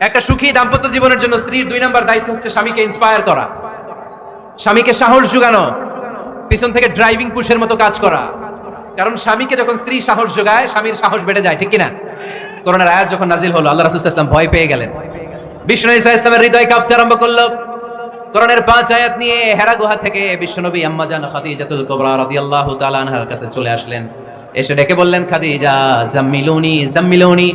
একটা সুখী দাম্পত্য জীবনের জন্য স্ত্রীর দুই নাম্বার দায়িত্ব হচ্ছে স্বামীকে ইন্সপায়ার করা। স্বামীকে সাহস যোগানো, পিছন থেকে ড্রাইভিং পুশের মতো কাজ করা। কারণ স্বামীকে যখন স্ত্রী সাহস যোগায়, স্বামীর সাহস বেড়ে যায়, ঠিক কিনা? করোনার আয়াত যখন নাজিল হলো, আল্লাহ রাসূল ইসলাম ভয় পেয়ে গেলেন। বিষ্ণু ইসা ইসলামের হৃদয় কাঁপতে আরম্ভ করল। করোনার পাঁচ আয়াত নিয়ে হেরা গুহা থেকে বিশ্বনবী আম্মাজান খাদিজাতুল কুবরা রাদিয়াল্লাহু তাআলা আনহার কাছে চলে আসলেন। এসে ডেকে বললেন, খাদিজা, জাম্মিলুনি জাম্মিলুনি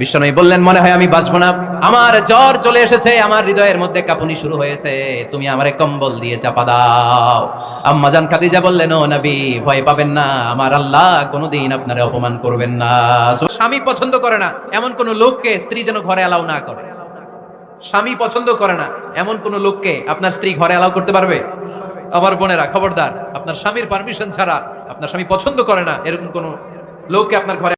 বিশ্বনবী বললেন, মনে হয় আমি বাঁচবো না। আমার জ্বর চলে এসেছে, আমার হৃদয়ের মধ্যে কাঁপুনি শুরু হয়েছে। তুমি আমারে কম্বল দিয়ে চাপা দাও। আম্মাজান খাদিজা বললেন, ও নবী, ভয় পাবেন না। আমার আল্লাহ কোনোদিন আপনারে অপমান করবেন না। স্বামী পছন্দ করে না, এমন কোন লোককে স্ত্রী যেন ঘরে অ্যালাউ না করে। স্বামী পছন্দ করে না, এমন কোন লোককে আপনার স্ত্রী ঘরে অ্যালাউ করতে পারবে? আমার বোনেরা, খবরদার, আপনার স্বামীর পারমিশন ছাড়া আপনার স্বামী পছন্দ করে না, এরকম কোন লোককে আপনার ঘরে